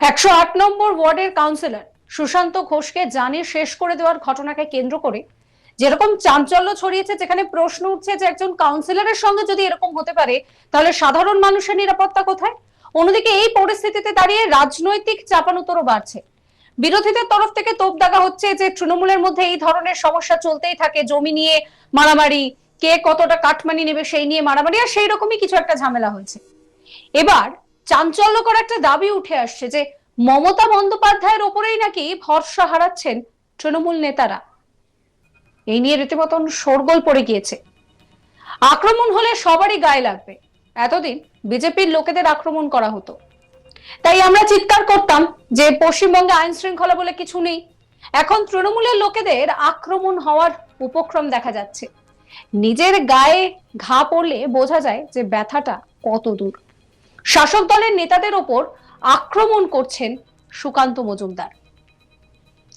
একশো আট নম্বর ওয়ার্ডের কাউন্সিলর সুশান্ত ঘোষকে জানে শেষ করে দেওয়ার ঘটনাকে কেন্দ্র করে যেরকম চাঞ্চল্য ছড়িয়েছে, যেখানে প্রশ্ন উঠছে যে একজন কাউন্সিলরের সঙ্গে যদি এরকম হতে পারে, তাহলে সাধারণ মানুষের নিরাপত্তা কোথায়? অন্যদিকে এই পরিস্থিতিতে দাঁড়িয়ে রাজনৈতিক চাপানুতরও বাড়ছে। বিরোধীদের তরফ থেকে তোপ দাগা হচ্ছে যে তৃণমূলের মধ্যে এই ধরনের সমস্যা চলতেই থাকে, জমি নিয়ে মারামারি, কে কতটা কাটমানি নেবে সেই নিয়ে মারামারি, আর সেই রকমই কিছু একটা ঝামেলা হয়েছে। এবার চাঞ্চল্যকর একটা দাবি উঠে আসছে যে মমতা বন্দ্যোপাধ্যায়ের ওপরেই নাকি ভরসা হারাচ্ছেন তৃণমূল নেতারা। এই নিয়ে রীতিমতন শোরগোল পড়ে গিয়েছে। আক্রমণ হলে সবারই গায়ে লাগবে। এতদিন বিজেপির লোকেদের আক্রমণ করা হতো। তাই আমরা চিৎকার করতাম যে পশ্চিমবঙ্গে আইন শৃঙ্খলা বলে কিছু নেই। এখন তৃণমূলের লোকেদের আক্রমণ হওয়ার উপক্রম দেখা যাচ্ছে। নিজের গায়ে ঘা পড়লে বোঝা যায় যে ব্যথাটা কত দূর। শাসক দলের নেতাদের ওপর আক্রমণ করছেন সুকান্ত মজুমদার।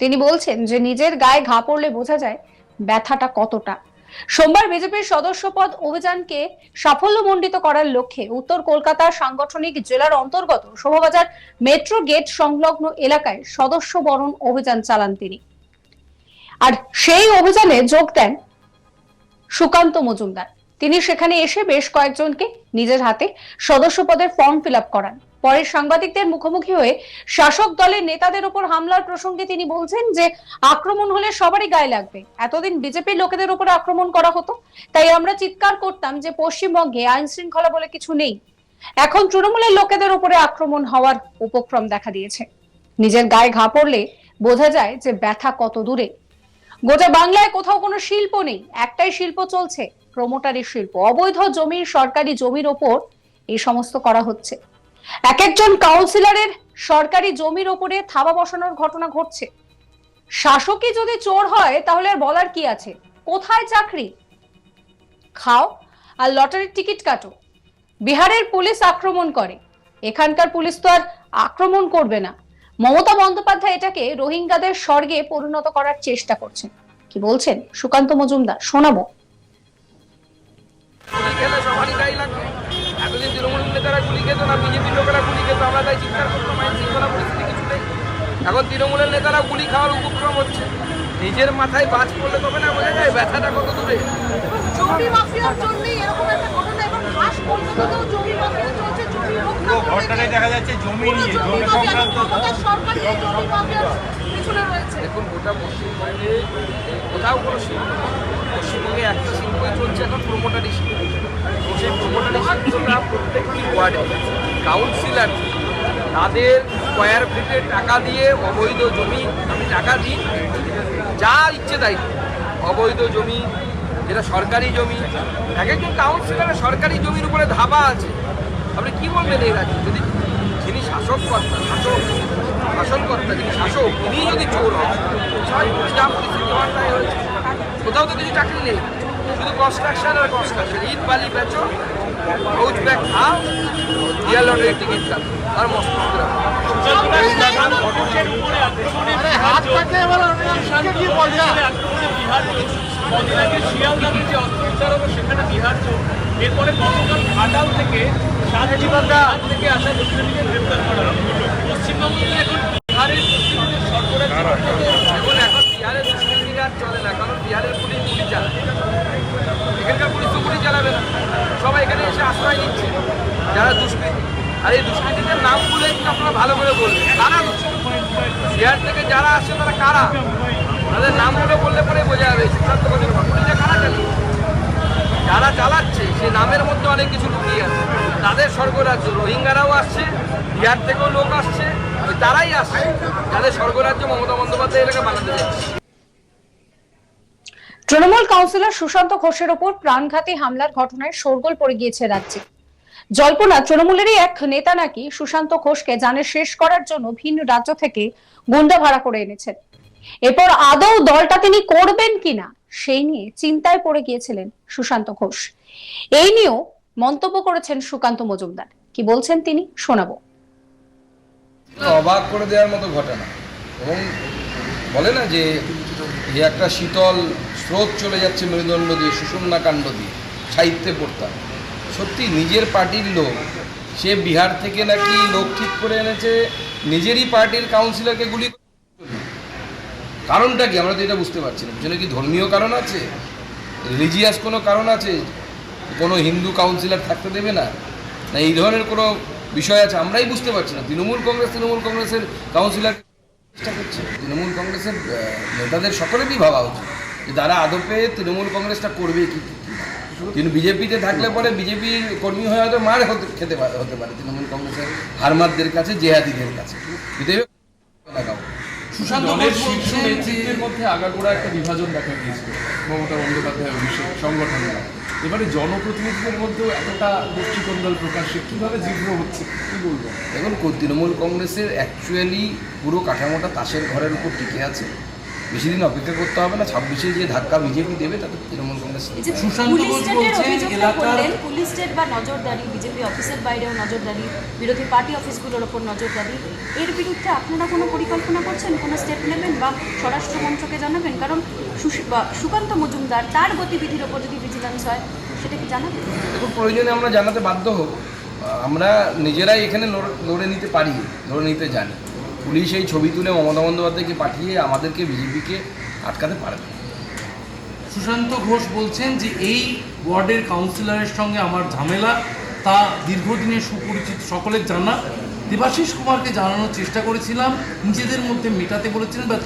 তিনি বলছেন যে নিজের গায়ে ঘা পড়লে বোঝা যায় ব্যথাটা কতটা। সোমবার বিজেপির সদস্যপদ অভিযানকে সাফল্যমণ্ডিত করার লক্ষ্যে উত্তর কলকাতার সাংগঠনিক জেলার অন্তর্গত শোভাবাজার মেট্রো গেট সংলগ্ন এলাকায় সদস্য বরণ অভিযান চালান তিনি। আর সেই অভিযানে যোগ দেন সুকান্ত মজুমদার। তিনি সেখানে এসে বেশ কয়েকজনকে নিজের হাতে সদস্য পদের ফর্ম ফিল করান। পরে সাংবাদিকদের মুখোমুখি হয়ে শাসক দলের নেতাদের উপর হামলার প্রসঙ্গে তিনি বলছেন যে, আক্রমণ হলে সবারই গায়ে লাগবে। এতদিন বিজেপির লোকেদের উপর আক্রমণ করা হতো। তাই আমরা চিৎকার করতাম যে, পশ্চিমবঙ্গে আইন শৃঙ্খলা বলে কিছু নেই। এখন তৃণমূলের লোকেদের উপরে আক্রমণ হওয়ার উপক্রম দেখা দিয়েছে। নিজের গায়ে ঘা পড়লে বোঝা যায় যে, ব্যথা কত দূরে। গোটা বাংলায় কোথাও কোনো শিল্প নেই। একটাই শিল্প চলছে প্রমোটারি শিল্প। অবৈধ জমির সরকারি জমির ওপর এই সমস্ত করা হচ্ছে। এক একজন কাউন্সিলরের সরকারি জমির ওপরে থাবা বসানোর ঘটনা ঘটছে। শাসকই যদি চোর হয়, তাহলে আর বলার কি আছে? কোথায় চাকরি? খাও আর লটারির টিকিট কাটো। বিহারের পুলিশ আক্রমণ করে। এখানকার পুলিশ তো আর আক্রমণ করবে না। মমতা বন্দ্যোপাধ্যায় এটাকে রোহিঙ্গাদের স্বর্গে পরিণত করার চেষ্টা করছেন। কি বলছেন সুকান্ত মজুমদার? শোনাবো। খেলে সবারই গায়ে লাগবে? এতদিন তৃণমূল নেতারা গুলি খেত না বিজেপির লোকেরা গুলি খেত আমরা তাই চিৎকার করতাম আইন শৃঙ্খলা পরিস্থিতি কিছু নেই। এখন তৃণমূলের নেতারা গুলি খাওয়ার উপক্রম হচ্ছে। নিজের মাথায় বাজ পড়লে তবে না বোঝা যায় ব্যথাটা কত দূরে। জমি মাফিয়ার জন্যই এরকম একটা ঘটনা এবং খাস কলকাতাতেও জমি মাফিয়া চলছে জমি রক্ষা পুরো ঘরটাতে দেখা যাচ্ছে জমি নিয়ে জমি জমি সংক্রান্ত কলকাতার সরকারি এই জমি মাফিয়ার পিছনে রয়েছে। দেখুন গোটা পশ্চিমবঙ্গে কোথাও কোনো শিল্প। পশ্চিমবঙ্গে একটা শিল্পই চলছে এখন প্রমোটারি শিল্প সেই প্রত্যেকটি ওয়ার্ডে কাউন্সিলর তাদের স্কোয়ার ফিটে টাকা দিয়ে অবৈধ জমি আমি টাকা দিই, যা ইচ্ছে তাই অবৈধ জমি, যেটা সরকারি জমি, এক একজন কাউন্সিলরের সরকারি জমির উপরে ধাবা আছে। আপনি কি বলবেন এই রাজ্যে? যদি যিনি শাসক কর্তা শাসক, শাসনকর্তা, যিনি শাসক তিনি যদি চোর স্বাভাবিক যা হয়েছে কোথাও তো কিছু চাকরি নেই। শুধু কনস্ট্রাকশন আর কনস্ট্রাকশন ইট বালি বেচো হাউস ব্যাগ খাও রিয়াল লটারির টিকিট কাটো আর মস্ত কদিন আগে শিয়ালদাতে যে। অত্যাচার হলো সেখানে বিহার চোর এরপরে গতকাল ঘাটাল থেকে সাতজীবনদা থেকে আসা দুষ্কৃতীকে গ্রেপ্তার করা হলো পশ্চিমবঙ্গে এখন বিহারের দুষ্কৃতীদের সরবরাহ এখন এখন বিহারের দুষ্কৃতি আর চলে না কারণ বিহারের পুলিশ গুলি চালায় এখানকার পুলিশ তো গুলি চালাবে না সবাই এখানে এসে আশ্রয় নিচ্ছে যারা দুষ্কৃতি আর এই দুষ্কৃতীদের নামগুলো একটু আপনারা ভালো করে বলবেন। কারা বিহার থেকে যারা আসছে তারা কারা? তাদের নামগুলো বললে পরে বোঝা যাবে, সিদ্ধান্ত পুলিশে কারা চালিয়ে যারা চালাচ্ছে সে নামের মধ্যে অনেক কিছু লুকিয়ে আছে। তাদের স্বর্গরাজ্য রোহিঙ্গারাও আসছে, বিহার থেকেও লোক আসছে তারাই আসছে, যাদের স্বর্গরাজ্য মমতা বন্দ্যোপাধ্যায় এলাকা বানাতে যাচ্ছে তৃণমূল কাউন্সিলর সুশান্ত ঘোষের ওপর প্রাণঘাতী হামলার ঘটনায় শোরগোল পড়ে গিয়েছে রাজ্যে। জল্পনা, তৃণমূলেরই এক নেতা নাকি সুশান্ত ঘোষকে জানে শেষ করার জন্য ভিন্ন রাজ্য থেকে গুন্ডা ভাড়া করে এনেছেন। এরপর আদৌ দলটা তিনি করবেন কিনা, সেই নিয়ে চিন্তায় পড়ে গিয়েছিলেন সুশান্ত ঘোষ। এই নিয়েও মন্তব্য করেছেন সুকান্ত মজুমদার। কি বলছেন তিনি, শোনাবো। অবাক করে দেওয়ার মতো ঘটনা। এবং বলে না যে যে একটা শীতল স্রোত চলে যাচ্ছে মেরুদণ্ড দিয়ে সুষুম্না কাণ্ড দিয়ে, সাহিত্যে পড়তাম সত্যি নিজের পার্টির লোক। সে বিহার থেকে নাকি লোক ঠিক করে এনেছে, নিজেরই পার্টির কাউন্সিলরকে গুলি কারণটা কি? আমরা তো এটা বুঝতে পারছি না। পিছনে কি ধর্মীয় কারণ আছে? রিলিজিয়াস কোনো কারণ আছে? কোনো হিন্দু কাউন্সিলর থাকতে দেবে না? না এই ধরনের কোনো বিষয় আছে? আমরাই বুঝতে পারছি না। তৃণমূল কংগ্রেস, তৃণমূল কংগ্রেসের কাউন্সিলর চেষ্টা করছে। তৃণমূল কংগ্রেসের নেতাদের সকলেরই ভাবা উচিত যে তারা আদপে তৃণমূল কংগ্রেসটা করবে কি কিন্তু বিজেপিতে থাকলে পরে বিজেপির কর্মী হয়ে হয়তো মার হতে খেতে হতে পারে তৃণমূল কংগ্রেসের হারমাদদের কাছে জেহাদিদের কাছে। সুশান্ত নেতৃত্বের মধ্যে আগাগোড়া একটা বিভাজন দেখা গিয়েছিল। মমতা বন্দ্যোপাধ্যায় অভিষেক সংগঠনরা এবারে জনপ্রতিনিধিদের মধ্যেও এতটা গোষ্ঠীকন্দল প্রকাশ্যে কীভাবে তীব্র হচ্ছে কি বলব? দেখুন কো- তৃণমূল কংগ্রেসের অ্যাকচুয়ালি পুরো কাঠামোটা তাসের ঘরের উপর টিকে আছে। বেশি দিন অপেক্ষা করতে হবে না ছাব্বিশে যে ধাক্কা বিজেপি দেবে তাতে তৃণমূল কংগ্রেস পুলিশ ঘোষ স্টেটের বলছেন অভিযোগটা এলাকার- করলেন পুলিশ স্টেট বা নজরদারি বিজেপি অফিসের বাইরেও নজরদারি বিরোধী পার্টি অফিসগুলোর ওপর নজরদারি এর বিরুদ্ধে আপনারা কোনো পরিকল্পনা করছেন? কোনো স্টেপ নেবেন বা স্বরাষ্ট্র মন্ত্রকে জানাবেন? কারণ সুকান্ত মজুমদার তার গতিবিধির ওপর যদি ভিজিলেন্স হয় সেটা কি জানাবেন? দেখুন প্রয়োজনে আমরা জানাতে বাধ্য হোক। আমরা নিজেরাই এখানে লড়- লড়ে নিতে পারি লড়ে নিতে জানি। পুলিশ এই ছবি তুলে মমতা বন্দ্যোপাধ্যায়কে পাঠিয়ে আমাদেরকে বিজেপিকে আটকাতে পারবে না। সুশান্ত ঘোষ বলছেন যে এই ওয়ার্ডের কাউন্সিলরের সঙ্গে আমার ঝামেলা, তা দীর্ঘদিনের সুপরিচিত সকলের জানা। দেবাশিস কুমারকে জানানোর চেষ্টা করেছিলাম, নিজেদের মধ্যে মেটাতে বলেছিলেন বা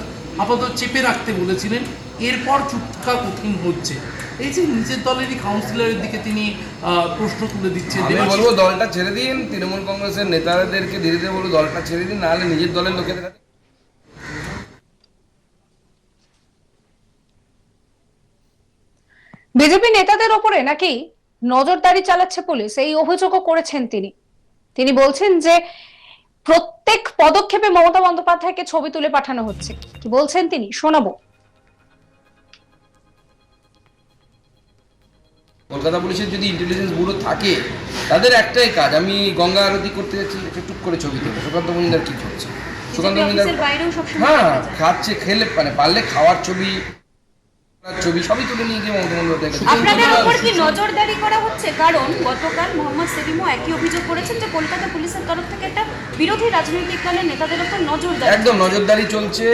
আপাতত চেপে রাখতে বলেছিলেন। এরপর চুটকা কঠিন হচ্ছে। এই যে নিজের দলেরই কাউন্সিলরের দিকে তিনি আহ, প্রশ্ন তুলে দিচ্ছেন আমি বলব দলটা ছেড়ে দিন তৃণমূল কংগ্রেসের নেতাদেরকে ধীরে ধীরে বলব দলটা ছেড়ে দিন নাহলে নিজের দলের লোকেদের বিজেপি নেতাদের ওপরে নাকি নজরদারি চালাচ্ছে পুলিশ? এই অভিযোগও করেছেন তিনি। তিনি বলছেন যে প্রত্যেক পদক্ষেপে মমতা বন্দ্যোপাধ্যায়কে ছবি তুলে পাঠানো হচ্ছে। কি বলছেন তিনি? শোনাবো। কলকাতা পুলিশের যদি ইন্টেলিজেন্স ব্যুরো থাকে তাদের একটাই কাজ আমি গঙ্গা আরতি করতে যাচ্ছি একটা টুক করে ছবি তুলে সুকান্ত মজুমদার কি করছে? সুকান্ত মজুমদার হ্যাঁ খাচ্ছে খেলে মানে পারলে খাওয়ার ছবি ছবি সবই তুলে নিয়ে গিয়ে মমতা বন্দ্যোপাধ্যায়কে দিচ্ছে। আপনাদের উপর কি নজরদারি করা হচ্ছে? কারণ গতকাল মোহাম্মদ সেলিমও একই অভিযোগ করেছেন যে কলকাতা পুলিশের তরফ থেকে একটা বিরোধী রাজনৈতিক দলের নেতাদের উপর নজরদারি একদম নজরদারি চলছে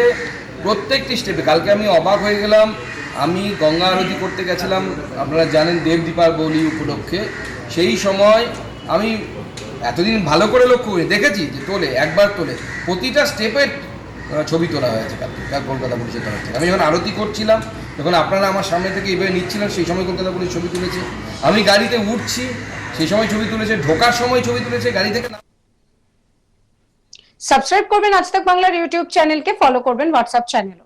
প্রত্যেকটি স্টেপে কালকে আমি অবাক হয়ে গেলাম। আমি গঙ্গা আরতি করতে গেছিলাম, আপনারা জানেন দেব দীপাবলি উপলক্ষে। সেই সময় আমি এতদিন ভালো করে লক্ষ্য করি দেখেছি যে তোলে, একবার তোলে, প্রতিটা স্টেপের ছবি তোলা হয়েছে কালকে কাল কলকাতা পুলিশের তরফ থেকে। আমি যখন আরতি করছিলাম, যখন আপনারা আমার সামনে থেকে এভাবে নিচ্ছিলেন, সেই সময় কলকাতা পুলিশ ছবি তুলেছে। আমি গাড়িতে উঠছি, সেই সময় ছবি তুলেছে, ঢোকার সময় ছবি তুলেছে, গাড়ি থেকে সাবস্ক্রাইব করবেন আজ তাক বাংলার ইউটিউব চ্যানেলকে ফলো করবেন হোয়াটসঅ্যাপ চ্যানেল